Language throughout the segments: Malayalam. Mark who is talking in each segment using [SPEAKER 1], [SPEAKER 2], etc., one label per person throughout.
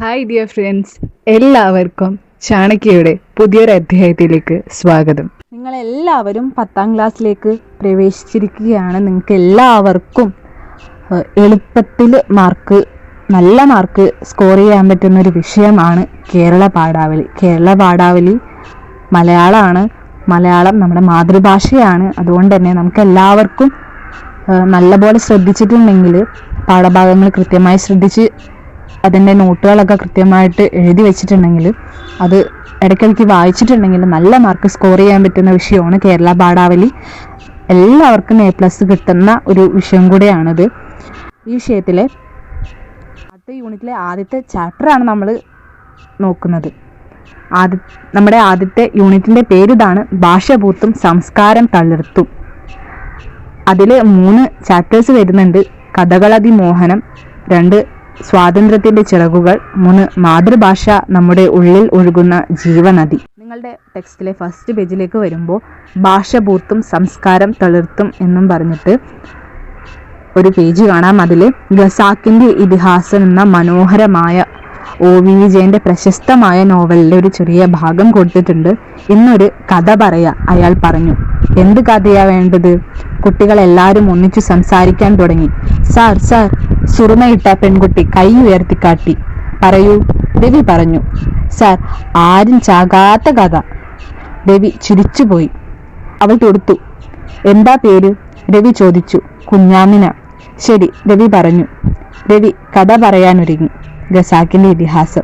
[SPEAKER 1] ഹായ് ഡിയർ ഫ്രണ്ട്സ് എല്ലാവർക്കും ചാണക്യയുടെ പുതിയൊരു അധ്യായത്തിലേക്ക് സ്വാഗതം.
[SPEAKER 2] നിങ്ങൾ എല്ലാവരും പത്താം ക്ലാസ്സിലേക്ക് പ്രവേശിച്ചിരിക്കുകയാണ്. നിങ്ങൾക്ക് എല്ലാവർക്കും എളുപ്പത്തിൽ മാർക്ക് നല്ല മാർക്ക് സ്കോർ ചെയ്യാൻ പറ്റുന്ന ഒരു വിഷയമാണ് കേരള പാഠാവലി. കേരള പാഠാവലി മലയാളമാണ്. മലയാളം നമ്മുടെ മാതൃഭാഷയാണ്. അതുകൊണ്ട് തന്നെ നമുക്ക് എല്ലാവർക്കും നല്ലപോലെ ശ്രദ്ധിച്ചിട്ടുണ്ടെങ്കിൽ പാഠഭാഗങ്ങൾ കൃത്യമായി ശ്രദ്ധിച്ച് അതിന്റെ നോട്ടുകളൊക്കെ കൃത്യമായിട്ട് എഴുതി വെച്ചിട്ടുണ്ടെങ്കിൽ അത് ഇടയ്ക്കിടയ്ക്ക് വായിച്ചിട്ടുണ്ടെങ്കിൽ നല്ല മാർക്ക് സ്കോർ ചെയ്യാൻ പറ്റുന്ന വിഷയമാണ് കേരള പാടാവലി എല്ലാവർക്കും എ പ്ലസ് കിട്ടുന്ന ഒരു വിഷയം കൂടെയാണിത്. ഈ വിഷയത്തിലെ അടുത്ത യൂണിറ്റിലെ ആദ്യത്തെ ചാപ്റ്ററാണ് നമ്മൾ നോക്കുന്നത്. ആദ്യ നമ്മുടെ ആദ്യത്തെ യൂണിറ്റിന്റെ പേര് ഇതാണ് ഭാഷപൂത്തും സംസ്കാരം തളിർത്തും. അതിൽ മൂന്ന് ചാപ്റ്റേഴ്സ് വരുന്നുണ്ട്. കഥകളതി മോഹനം രണ്ട് സ്വാതന്ത്ര്യത്തിന്റെ ചിറകുകൾ മൂന്ന് മാതൃഭാഷ നമ്മുടെ ഉള്ളിൽ ഒഴുകുന്ന ജീവനദി. നിങ്ങളുടെ ടെക്സ്റ്റിലെ ഫസ്റ്റ് പേജിലേക്ക് വരുമ്പോൾ ഭാഷ പൂർത്തും സംസ്കാരം തളിർത്തും എന്നും പറഞ്ഞിട്ട് ഒരു പേജ് കാണാം. അതിൽ ഖസാക്കിന്റെ ഇതിഹാസം എന്ന മനോഹരമായ ഒ വി വിജയന്റെ പ്രശസ്തമായ നോവലിലെ ഒരു ചെറിയ ഭാഗം കൊടുത്തിട്ടുണ്ട്. ഇന്നൊരു കഥ പറയാ അയാൾ പറഞ്ഞു. എന്ത് കഥയാ വേണ്ടത്? കുട്ടികളെല്ലാവരും ഒന്നിച്ചു സംസാരിക്കാൻ തുടങ്ങി. സാർ സാർ സുറുമയിട്ട പെൺകുട്ടി കൈ ഉയർത്തി കാട്ടി പറയൂ. രവി പറഞ്ഞു. സാർ ആരും ചാകാത്ത കഥ. രവി ചിരിച്ചുപോയി. അവൾ തൊടുത്തു. എന്താ പേര്? രവി ചോദിച്ചു. കുഞ്ഞാമിന. ശരി രവി പറഞ്ഞു. രവി കഥ പറയാനൊരുങ്ങി. ഖസാക്കിന്റെ ഇതിഹാസം.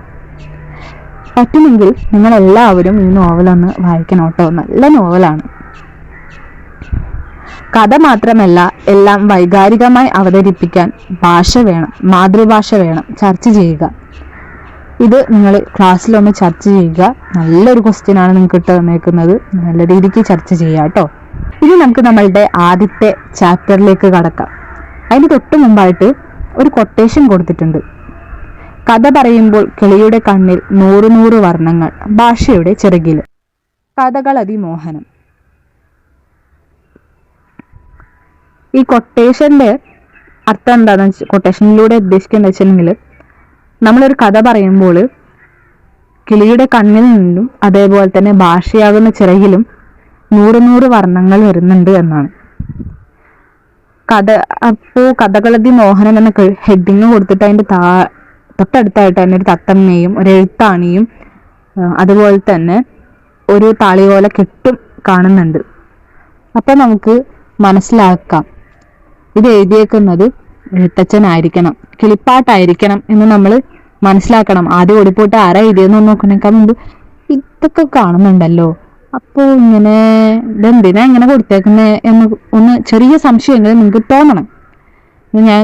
[SPEAKER 2] പറ്റുമെങ്കിൽ നിങ്ങളെല്ലാവരും ഈ നോവലൊന്ന് വായിക്കണം കേട്ടോ. നല്ല നോവലാണ്. കഥ മാത്രമല്ല എല്ലാം വൈകാരികമായി അവതരിപ്പിക്കാൻ ഭാഷ വേണം മാതൃഭാഷ വേണം. ചർച്ച ചെയ്യുക. ഇത് നിങ്ങൾ ക്ലാസ്സിലൊന്ന് ചർച്ച ചെയ്യുക. നല്ലൊരു ക്വസ്റ്റ്യൻ ആണ് നിങ്ങൾക്ക് ഇട്ട് തന്നേക്കുന്നത്. നല്ല രീതിക്ക് ചർച്ച ചെയ്യുക കേട്ടോ. ഇനി നമുക്ക് നമ്മളുടെ ആദ്യത്തെ ചാപ്റ്ററിലേക്ക് കടക്കാം. അതിന് തൊട്ട് മുമ്പായിട്ട് ഒരു കൊട്ടേഷൻ കൊടുത്തിട്ടുണ്ട്. കഥ പറയുമ്പോൾ കിളിയുടെ കണ്ണിൽ നൂറ് നൂറ് വർണങ്ങൾ ഭാഷയുടെ ചിറകിൽ. കഥകൾ അതിമോഹനം. ഈ കൊട്ടേഷന്റെ അർത്ഥം എന്താണെന്ന് വെച്ചാൽ കൊട്ടേഷനിലൂടെ ഉദ്ദേശിക്കുന്നത് വെച്ചിട്ടുണ്ടെങ്കിൽ നമ്മളൊരു കഥ പറയുമ്പോൾ കിളിയുടെ കണ്ണിൽ നിന്നും അതേപോലെ തന്നെ ഭാഷയാകുന്ന ചിറകിലും നൂറ് നൂറ് വർണങ്ങൾ വരുന്നുണ്ട് എന്നാണ്. കഥ അപ്പോൾ കഥകളതി മോഹനൻ എന്ന ഹെഡിങ് കൊടുത്തിട്ട് അതിന്റെ താ തൊട്ടടുത്തായിട്ട് തന്നെ ഒരു തത്തമ്മയും ഒരു എഴുത്താണിയും അതുപോലെ തന്നെ ഒരു താളിയോല കെട്ടും കാണുന്നുണ്ട്. അപ്പൊ നമുക്ക് മനസ്സിലാക്കാം. ഇത് എഴുതിയേക്കുന്നത് എഴുത്തച്ഛനായിരിക്കണം കിളിപ്പാട്ടായിരിക്കണം എന്ന് നമ്മൾ മനസ്സിലാക്കണം. ആദ്യം ഓടിപ്പോട്ട് ആരാ എഴുതിയെന്ന് നോക്കണേക്കാൾ മുമ്പ് ഇതൊക്കെ കാണുന്നുണ്ടല്ലോ. അപ്പോൾ ഇങ്ങനെ ഇതെന്തിനാ ഇങ്ങനെ കൊടുത്തേക്കുന്നത് എന്ന് ഒന്ന് ചെറിയ സംശയങ്ങൾ നിങ്ങൾക്ക് തോന്നണം. ഞാൻ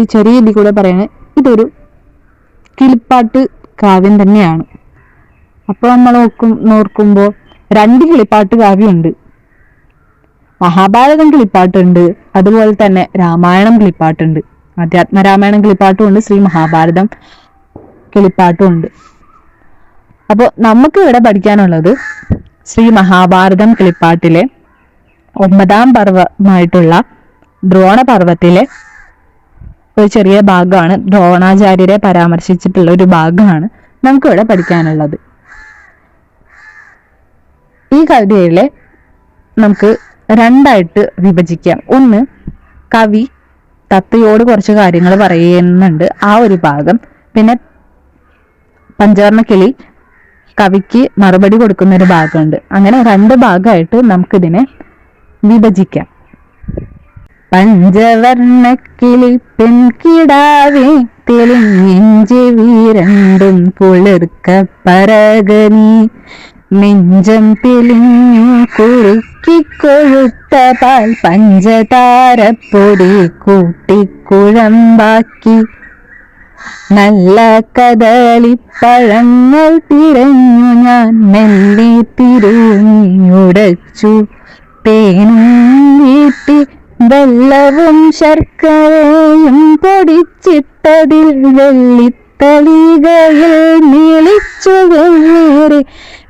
[SPEAKER 2] ഈ ചെറിയ ഇതിൽ കൂടെ പറയുന്നത് ഇതൊരു കിളിപ്പാട്ട് കാവ്യം തന്നെയാണ്. അപ്പോൾ നമ്മൾ നോക്കും നോർക്കുമ്പോൾ രണ്ട് കിളിപ്പാട്ട് കാവ്യമുണ്ട്. മഹാഭാരതം കിളിപ്പാട്ടുണ്ട്. അതുപോലെ തന്നെ രാമായണം കിളിപ്പാട്ടുണ്ട്. അധ്യാത്മരാമായണം കിളിപ്പാട്ടും ഉണ്ട് ശ്രീ മഹാഭാരതം കിളിപ്പാട്ടും ഉണ്ട്. അപ്പോൾ നമുക്ക് ഇവിടെ പഠിക്കാനുള്ളത് ശ്രീ മഹാഭാരതം കിളിപ്പാട്ടിലെ ഒമ്പതാം പർവമായിട്ടുള്ള ദ്രോണപർവത്തിലെ ഒരു ചെറിയ ഭാഗമാണ്. ദ്രോണാചാര്യരെ പരാമർശിച്ചിട്ടുള്ള ഒരു ഭാഗമാണ് നമുക്കിവിടെ പഠിക്കാനുള്ളത്. ഈ കവിതയിലെ നമുക്ക് രണ്ടായിട്ട് വിഭജിക്കാം. ഒന്ന് കവി തത്തയോട് കുറച്ച് കാര്യങ്ങൾ പറയുന്നുണ്ട്. ആ ഒരു ഭാഗം. പിന്നെ പഞ്ചവർണ കിളി കവിക്ക് മറുപടി കൊടുക്കുന്ന ഒരു ഭാഗമുണ്ട്. അങ്ങനെ രണ്ട് ഭാഗമായിട്ട് നമുക്കിതിനെ വിഭജിക്കാം. പഞ്ചവർണക്കിളി പെൺകിടാവേ തെളിഞ്ഞെഞ്ചി വീരണ്ടും കുളിർക്ക പറകനി നെഞ്ചം തെളിഞ്ഞു കുറുക്കിക്കൊഴുത്ത പാൽ പഞ്ചതാരപ്പൊടി കൂട്ടിക്കുഴമ്പാക്കി നല്ല കദളിപ്പഴങ്ങൾ തിരഞ്ഞു ഞാൻ മെല്ലെ തിരുഞ്ഞുടച്ചു. തേനും വീട്ടി വെള്ളവും ശർക്കരയും പൊടിച്ചിട്ടതിൽ വെള്ളിത്തളികയിൽ നീളിച്ചു വേറെ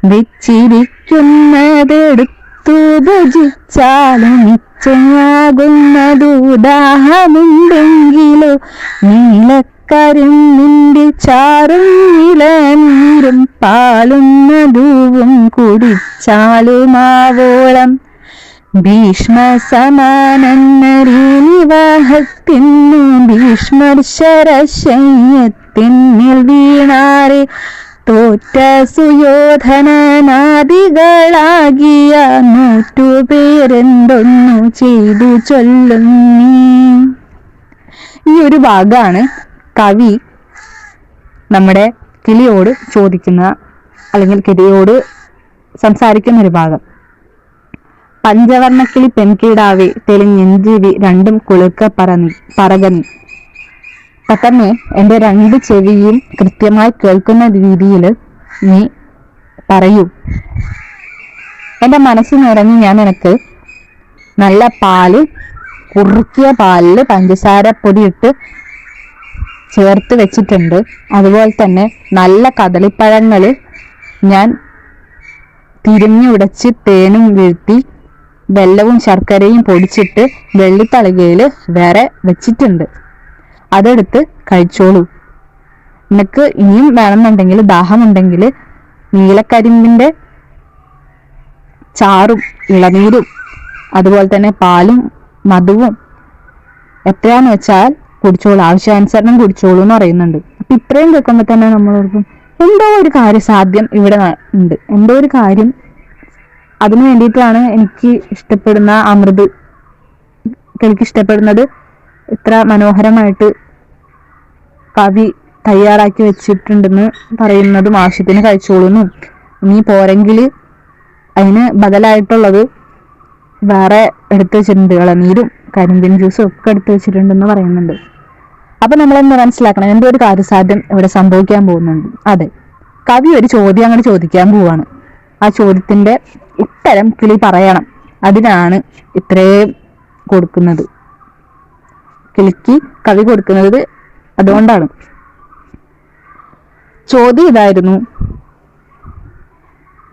[SPEAKER 2] വെച്ചിരിക്കുന്നതെടുത്തു ഭജിച്ചാലും നീലക്കരും നിന്റെ ചാറും ഇളനീരും പാലും മധുവും കുടിച്ചാലുമാവോളം ഭീഷ്മ സമാനന്നരീനിവാഹത്തിന്നു ഭീഷ്മർ ശരശയ്യത്തിന്നിൽ വീണാരെ തോറ്റ സുയോധനനാദികളാകിയ നൂറ്റുപേരെന്തൊന്നു ചെയ്തു ചൊല്ലുന്നു ഈ ഒരു ഭാഗമാണ് കവി നമ്മുടെ കിളിയോട് ചോദിക്കുന്ന അല്ലെങ്കിൽ കിളിയോട് സംസാരിക്കുന്ന ഒരു ഭാഗം പഞ്ചവർണക്കിളി പെൺകീടാവെ തെളിഞ്ഞെഞ്ചിവി രണ്ടും കുളിർക്ക പറ പറകനി പെട്ടെന്ന് എന്റെ രണ്ട് ചെവിയും കൃത്യമായി കേൾക്കുന്ന രീതിയിൽ നീ പറയൂ. എന്റെ മനസ്സ് നിറഞ്ഞ് ഞാൻ നിനക്ക് നല്ല പാൽ കുറുക്കിയ പാലിൽ പഞ്ചസാര പൊടിയിട്ട് ചേർത്ത് വെച്ചിട്ടുണ്ട്. അതുപോലെ തന്നെ നല്ല കദളിപ്പഴങ്ങൾ ഞാൻ തിരിഞ്ഞു ഉടച്ച് തേനും വീഴ്ത്തി വെല്ലവും ശർക്കരയും പൊടിച്ചിട്ട് വെള്ളിത്തളികയിൽ വേറെ വെച്ചിട്ടുണ്ട്. അതെടുത്ത് കഴിച്ചോളൂ. നിനക്ക് ഇനിയും വേണമെന്നുണ്ടെങ്കിൽ ദാഹമുണ്ടെങ്കിൽ നീലക്കരിമ്പിന്റെ ചാറും ഇളനീരും അതുപോലെ തന്നെ പാലും മധുവും എത്രയാന്ന് വെച്ചാൽ കുടിച്ചോളൂ. ആവശ്യാനുസരണം കുടിച്ചോളൂ എന്ന് പറയുന്നുണ്ട്. അപ്പൊ ഇത്രയും കേൾക്കുമ്പോൾ തന്നെ നമ്മളോർക്കും എന്തോ ഒരു കാര്യം സാധ്യം ഇവിടെ ഉണ്ട്. എന്തോ ഒരു കാര്യം അതിനു വേണ്ടിയിട്ടാണ് എനിക്ക് ഇഷ്ടപ്പെടുന്ന അമൃത് എനിക്ക് ഇഷ്ടപ്പെടുന്നത് ഇത്ര മനോഹരമായിട്ട് കവി തയ്യാറാക്കി വെച്ചിട്ടുണ്ടെന്ന് പറയുന്നതും ആവശ്യത്തിന് കഴിച്ചോളുന്നു. ഇനി പോരെങ്കിൽ അതിന് ബദലായിട്ടുള്ളത് വേറെ എടുത്തു വെച്ചിട്ടുണ്ട്. ഇളനീരും കരിമ്പിൻ ജ്യൂസും ഒക്കെ എടുത്തു വെച്ചിട്ടുണ്ടെന്ന് പറയുന്നുണ്ട്. അപ്പൊ നമ്മൾ എന്താ മനസ്സിലാക്കണം? എന്തോ ഒരു കാര്യസാധ്യം ഇവിടെ സംഭവിക്കാൻ പോകുന്നുണ്ട്. അതെ കവി ഒരു ചോദ്യം അങ്ങോട്ട് ചോദിക്കാൻ പോവാണ്. ആ ചോദ്യത്തിന്റെ ഉത്തരം കിളി പറയണം. അതിനാണ് ഇത്രയും കൊടുക്കുന്നത്. കിളിക്ക് കവി കൊടുക്കുന്നത് അതുകൊണ്ടാണ്. ചോദ്യം ഇതായിരുന്നു.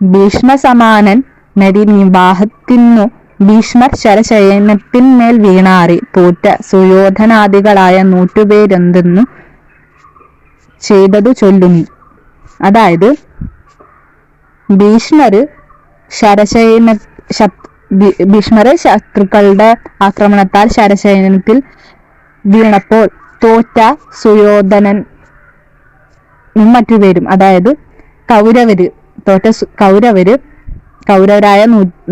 [SPEAKER 2] ഭീഷ്മസമാനൻ നരി നിവാഹത്തിന്നു ഭീഷ്മർ ശരശയനത്തിന്മേൽ വീണാറി. തോറ്റ സുയോധനാദികളായ നൂറ്റുപേരെന്തെന്നു ചെയ്തതു ചൊല്ലുന്നു. അതായത് ഭീഷ്മര് ശരശയന ഭീഷ്മര് ശത്രുക്കളുടെ ആക്രമണത്താൽ ശരശയനത്തിൽ വീണപ്പോൾ തോറ്റ സുയോധനൻ മറ്റു പേരും അതായത് കൗരവര് തോറ്റ കൗരവര് കൗരവരായ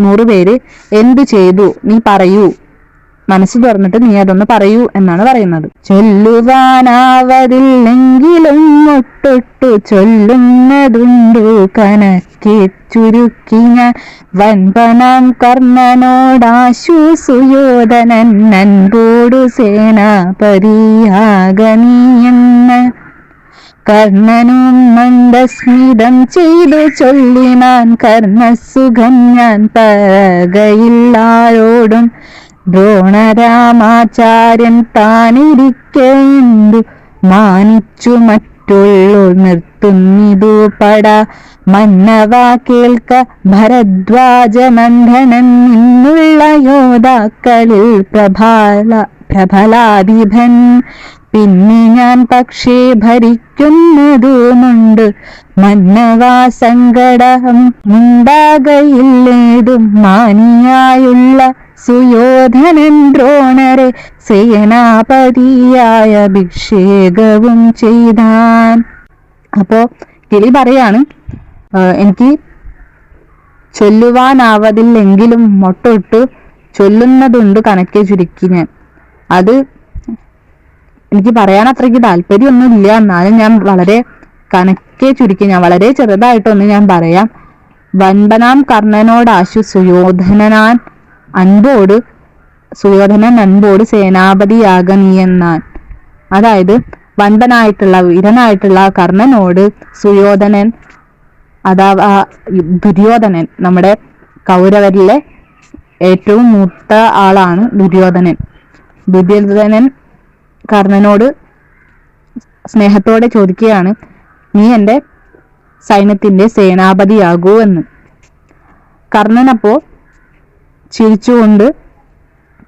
[SPEAKER 2] നൂറ് പേര് എന്തു ചെയ്തു? നീ പറയൂ. മനസ്സ് തുറന്നിട്ട് നീ അതൊന്ന് പറയൂ എന്നാണ് പറയുന്നത്. ചൊല്ലുവാനാവതില്ലെങ്കിലും ഒട്ടൊട്ടു ചൊല്ലുന്നതുണ്ടു. കനക്കി ചുരുക്കി ഞാൻ വൻപനാം കർണനോടാശു സുയോധനൻ നൻപോടു സേനാപതിയാകനീയെന്ന്. കർണനും മന്ദസ്മിതം ചെയ്തു ചൊല്ലിനാൻ കർണസുഖം ഞാൻ പറകയില്ലാരോടും ദ്രോണരാമാചാര്യൻ താനിരിക്കേണ്ടു. മാനിച്ചു മറ്റുള്ളൂ നിർത്തുന്നിതു പട. മന്നവ കേൾക്ക ഭരദ്വാജ നന്ദനൻ നിന്നുള്ള യോദ്ധാക്കളിൽ പ്രഭാല പ്രബലാധിപൻ പിന്നെ ഞാൻ പക്ഷേ ഭരിക്കുന്നതുമുണ്ട്. മന്നവാ സങ്കടം ഉണ്ടാകയില്ലേതും മാനിയായുള്ള സുയോധനൻ ദ്രോണരെ സേനാപതിയായ അഭിഷേകവും ചെയ്താൻ. അപ്പോ കിളി പറയാണ് എനിക്ക് ചൊല്ലുവാനാവതില്ലെങ്കിലും മൊട്ടൊട്ട് ചൊല്ലുന്നതുണ്ട് കണക്കെ ചുരുക്കി ഞാൻ. അത് എനിക്ക് പറയാൻ അത്രയ്ക്ക് താല്പര്യമൊന്നുമില്ല. എന്നാലും ഞാൻ വളരെ കണക്കെ ചുരുക്കി ഞാൻ വളരെ ചെറുതായിട്ടൊന്ന് ഞാൻ പറയാം. വൻപനാം കർണനോടാശു സുയോധനനാൻ അൻപോട് സുയോധനൻ അൻപോട് സേനാപതിയാകനീയെന്നാൻ. അതായത് വൻപനായിട്ടുള്ള വീരനായിട്ടുള്ള കർണനോട് സുയോധനൻ അഥവാ ദുര്യോധനൻ നമ്മുടെ കൗരവരിലെ ഏറ്റവും മൂത്ത ആളാണ് ദുര്യോധനൻ. ദുര്യോധനൻ കർണനോട് സ്നേഹത്തോടെ ചോദിക്കുകയാണ് നീ എന്റെ സൈന്യത്തിന്റെ സേനാപതിയാകൂ എന്ന്. കർണനപ്പോ ചിരിച്ചുകൊണ്ട്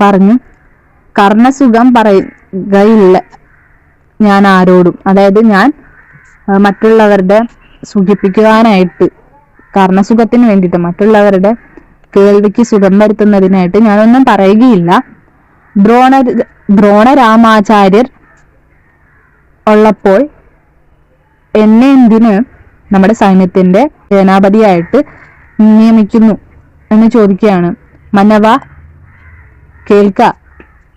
[SPEAKER 2] പറഞ്ഞു കർണസുഖം പറയുകയില്ല. ഞാൻ ആരോടും അതായത് ഞാൻ മറ്റുള്ളവരുടെ സുഖിപ്പിക്കുവാനായിട്ട് കർണസുഖത്തിന് വേണ്ടിയിട്ട് മറ്റുള്ളവരുടെ കേൾവിക്ക് സുഖം വരുത്തുന്നതിനായിട്ട് ഞാനൊന്നും പറയുകയില്ല. ദ്രോണ ദ്രോണരാമാചാര്യർ ഉള്ളപ്പോൾ എന്നെ എന്തിന് നമ്മുടെ സൈന്യത്തിന്റെ സേനാപതിയായിട്ട് നിയമിക്കുന്നു എന്ന് ചോദിക്കുകയാണ്. മന്നവ കേൾക്ക.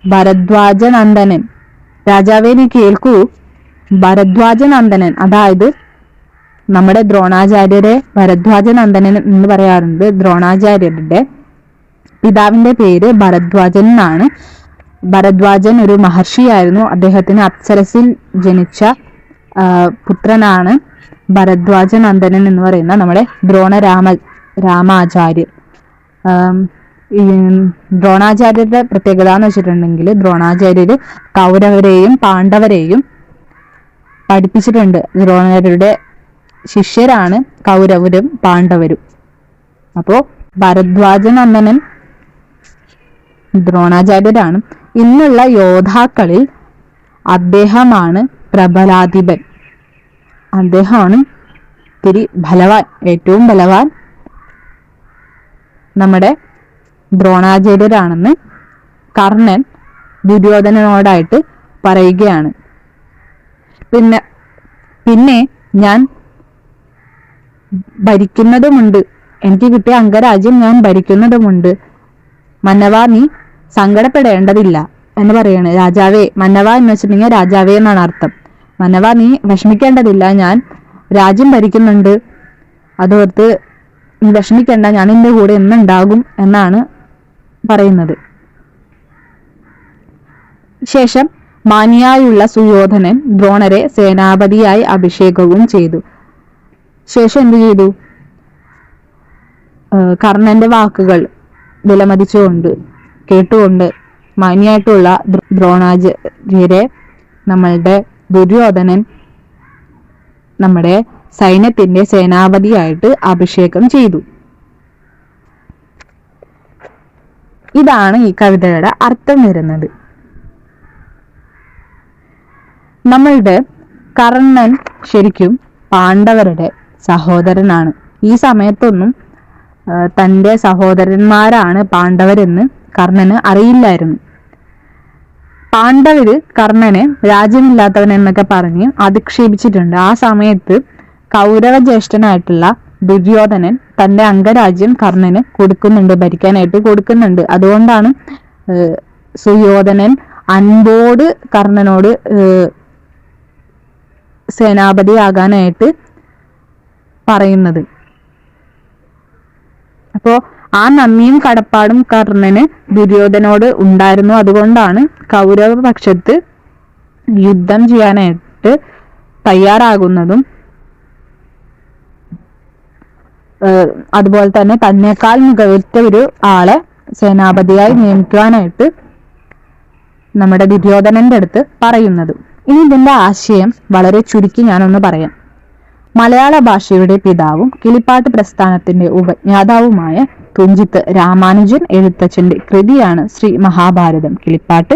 [SPEAKER 2] ഭരദ്വാജനന്ദനൻ. രാജാവേ നീ കേൾക്കൂ. ഭരദ്വാജനന്ദനൻ അതായത് നമ്മുടെ ദ്രോണാചാര്യരെ ഭരദ്വാജ നന്ദനൻ എന്ന് പറയാറുണ്ട്. ദ്രോണാചാര്യരുടെ പിതാവിന്റെ പേര് ഭരദ്വാജൻ എന്നാണ്. ഭരദ്വാജൻ ഒരു മഹർഷിയായിരുന്നു. അദ്ദേഹത്തിന് അപ്സരസിൽ ജനിച്ച പുത്രനാണ് ഭരദ്വാജ നന്ദനൻ എന്ന് പറയുന്ന നമ്മുടെ ദ്രോണരാമ രാമാചാര്യർ. ഈ ദ്രോണാചാര്യരുടെ പ്രത്യേകത എന്ന് വെച്ചിട്ടുണ്ടെങ്കിൽ ദ്രോണാചാര്യര് കൗരവരെയും പാണ്ഡവരെയും പഠിപ്പിച്ചിട്ടുണ്ട്. ദ്രോണാചാര്യരുടെ ശിഷ്യരാണ് കൗരവരും പാണ്ഡവരും. അപ്പോ ഭരദ്വാജ നന്ദനൻ ദ്രോണാചാര്യരാണ്. ഇന്നുള്ള യോദ്ധാക്കളിൽ അദ്ദേഹമാണ് പ്രബലാധിപൻ. അദ്ദേഹമാണ് ഇത്തിരി ബലവാൻ ഏറ്റവും ബലവാൻ നമ്മുടെ ദ്രോണാചാര്യരാണെന്ന് കർണൻ ദുര്യോധനനോടായിട്ട് പറയുകയാണ്. പിന്നെ പിന്നെ ഞാൻ ഭരിക്കുന്നതുമുണ്ട്. എനിക്ക് കിട്ടിയ അംഗരാജ്യം ഞാൻ ഭരിക്കുന്നതുമുണ്ട്. മന്നവ നീ സങ്കടപ്പെടേണ്ടതില്ല എന്ന് പറയാണ്. രാജാവേ മന്നവ എന്ന് വെച്ചിട്ടുണ്ടെങ്കിൽ രാജാവേ എന്നാണ് അർത്ഥം. മന്നവ നീ വിഷമിക്കേണ്ടതില്ല. ഞാൻ രാജ്യം ഭരിക്കുന്നുണ്ട്. അതോർത്ത് നീ വിഷമിക്കേണ്ട. ഞാൻ നിന്റെ കൂടെ എന്നുണ്ടാകും എന്നാണ് പറയുന്നത്. ശേഷം മാനിയായുള്ള സുയോധനൻ ദ്രോണരെ സേനാപതിയായി അഭിഷേകവും ചെയ്തു. ശേഷം എന്തു ചെയ്തു? കർണന്റെ വാക്കുകൾ വിലമതിച്ചുകൊണ്ട് കേട്ടുകൊണ്ട് മാന്യായിട്ടുള്ള ദ്രോണാചാര്യരെ നമ്മളുടെ ദുര്യോധനൻ നമ്മുടെ സൈന്യത്തിന്റെ സേനാപതിയായിട്ട് അഭിഷേകം ചെയ്തു. ഇതാണ് ഈ കവിതയുടെ അർത്ഥം വരുന്നത്. നമ്മളുടെ കർണൻ ശരിക്കും പാണ്ഡവരുടെ സഹോദരനാണ്. ഈ സമയത്തൊന്നും തന്റെ സഹോദരന്മാരാണ് പാണ്ഡവരെന്ന് കർണന് അറിയില്ലായിരുന്നു. പാണ്ഡവര് കർണനെ രാജ്യമില്ലാത്തവൻ എന്നൊക്കെ പറഞ്ഞ് അധിക്ഷേപിച്ചിട്ടുണ്ട്. ആ സമയത്ത് കൗരവ ജ്യേഷ്ഠനായിട്ടുള്ള ദുര്യോധനൻ തന്റെ അംഗരാജ്യം കർണന് കൊടുക്കുന്നുണ്ട് ഭരിക്കാനായിട്ട് കൊടുക്കുന്നുണ്ട്. അതുകൊണ്ടാണ് സുയോധനൻ അൻപോട് കർണനോട് സേനാപതിയാകാനായിട്ട് പറയുന്നത്. അപ്പോ ആ നന്ദിയും കടപ്പാടും കർണന് ദുര്യോധനോട് ഉണ്ടായിരുന്നു. അതുകൊണ്ടാണ് കൗരവ പക്ഷത്ത് യുദ്ധം ചെയ്യാനായിട്ട് തയ്യാറാകുന്നതും അതുപോലെ തന്നെ തന്നെക്കാൾ മികവുറ്റ ഒരു ആളെ സേനാപതിയായി നിയമിക്കുവാനായിട്ട് നമ്മുടെ ദുര്യോധനന്റെ അടുത്ത് പറയുന്നത്. ഇനി ഇതിന്റെ ആശയം വളരെ ചുരുക്കി ഞാനൊന്ന് പറയാം. മലയാള ഭാഷയുടെ പിതാവും കിളിപ്പാട്ട് പ്രസ്ഥാനത്തിന്റെ ഉപജ്ഞാതാവുമായ തുഞ്ചിത്ത് രാമാനുജൻ എഴുത്തച്ഛന്റെ കൃതിയാണ് ശ്രീ മഹാഭാരതം കിളിപ്പാട്ട്.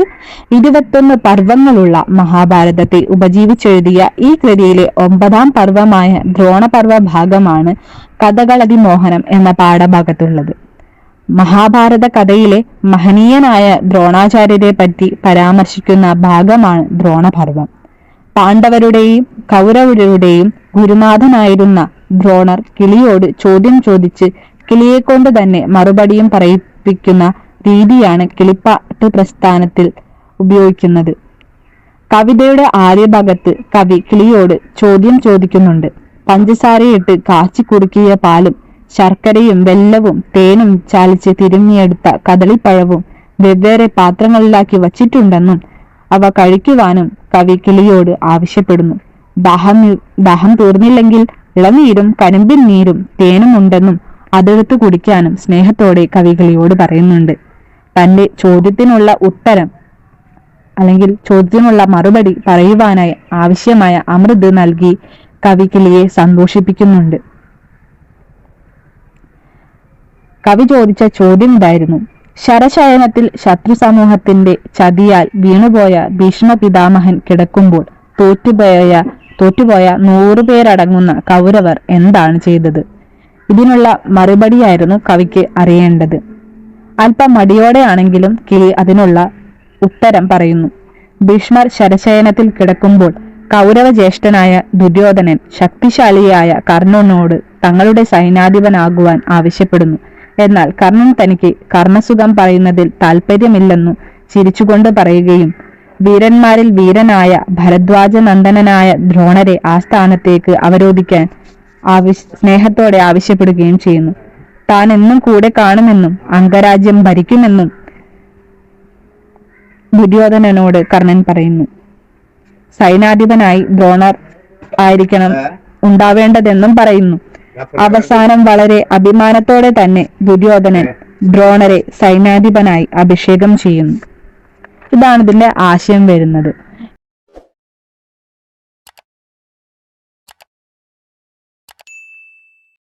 [SPEAKER 2] ഇരുപത്തൊന്ന് പർവങ്ങളുള്ള മഹാഭാരതത്തെ ഉപജീവിച്ചെഴുതിയ ഈ കൃതിയിലെ ഒമ്പതാം പർവമായ ദ്രോണപർവ ഭാഗമാണ് കഥകളതി മോഹനം എന്ന പാഠഭാഗത്തുള്ളത്. മഹാഭാരത കഥയിലെ മഹനീയനായ ദ്രോണാചാര്യരെ പറ്റി പരാമർശിക്കുന്ന ഭാഗമാണ് ദ്രോണപർവം. പാണ്ഡവരുടെയും കൗരവരുടെയും ഗുരുനാഥനായിരുന്ന ദ്രോണർ കിളിയോട് ചോദ്യം ചോദിച്ച് കിളിയെ കൊണ്ട് തന്നെ മറുപടിയും പറയിപ്പിക്കുന്ന രീതിയാണ് കിളിപ്പാട്ട് പ്രസ്ഥാനത്തിൽ ഉപയോഗിക്കുന്നത്. കവിതയുടെ ആദ്യ ഭാഗത്ത് കവി കിളിയോട് ചോദ്യം ചോദിക്കുന്നുണ്ട്. പഞ്ചസാരയിട്ട് കാച്ചി കുറുക്കിയ പാലും ശർക്കരയും വെല്ലവും തേനും ചാലിച്ച് തിരുങ്ങിയെടുത്ത കദളിപ്പഴവും വെവ്വേറെ പാത്രങ്ങളിലാക്കി വച്ചിട്ടുണ്ടെന്നും അവ കഴിക്കുവാനും കവി കിളിയോട് ആവശ്യപ്പെടുന്നു. ദാഹം ദാഹം തീർന്നില്ലെങ്കിൽ ഇളനീരും കരിമ്പിൻ നീരും തേനും ഉണ്ടെന്നും അതെടുത്ത് കുടിക്കാനും സ്നേഹത്തോടെ കവി കിളിയോട് പറയുന്നുണ്ട്. തന്റെ ചോദ്യത്തിനുള്ള ഉത്തരം അല്ലെങ്കിൽ ചോദ്യത്തിനുള്ള മറുപടി പറയുവാനായി ആവശ്യമായ അമൃത് നൽകി കവി കിളിയെ സന്തോഷിപ്പിക്കുന്നുണ്ട്. കവി ചോദിച്ച ചോദ്യം ഇതായിരുന്നു ശരശയനത്തിൽ ശത്രു സമൂഹത്തിന്റെ ചതിയാൽ വീണുപോയ ഭീഷ്മ പിതാമഹൻ കിടക്കുമ്പോൾ തോറ്റുപോയ തോറ്റുപോയ നൂറുപേരടങ്ങുന്ന കൗരവർ എന്താണ് ചെയ്തത്? ഇതിനുള്ള മറുപടിയായിരുന്നു കവിക്ക് അറിയേണ്ടത്. അല്പം മടിയോടെയാണെങ്കിലും കിളി അതിനുള്ള ഉത്തരം പറയുന്നു. ഭീഷ്മർ ശരശയനത്തിൽ കിടക്കുമ്പോൾ കൗരവ ജ്യേഷ്ഠനായ ദുര്യോധനൻ ശക്തിശാലിയായ കർണനോട് തങ്ങളുടെ സൈനാധിപനാകുവാൻ ആവശ്യപ്പെടുന്നു. എന്നാൽ കർണൻ തനിക്ക് കർണസുഖം പറയുന്നതിൽ താല്പര്യമില്ലെന്നു ചിരിച്ചുകൊണ്ട് പറയുകയും വീരന്മാരിൽ വീരനായ ഭരദ്വാജ നന്ദനനായ ദ്രോണരെ ആ സ്ഥാനത്തേക്ക് അവരോധിക്കാൻ ആവശ്യ സ്നേഹത്തോടെ ആവശ്യപ്പെടുകയും ചെയ്യുന്നു. താൻ എന്നും കൂടെ കാണുമെന്നും അംഗരാജ്യം ഭരിക്കുമെന്നും ദുര്യോധനനോട് കർണൻ പറയുന്നു. സൈനാധിപനായി ദ്രോണർ ആയിരിക്കണം ഉണ്ടാവേണ്ടതെന്നും പറയുന്നു. അവസാനം വളരെ അഭിമാനത്തോടെ തന്നെ ദുര്യോധനൻ ദ്രോണരെ സൈനാധിപനായി അഭിഷേകം ചെയ്യുന്നു. ഇതാണ് ഇതിന്റെ ആശയം വരുന്നത്.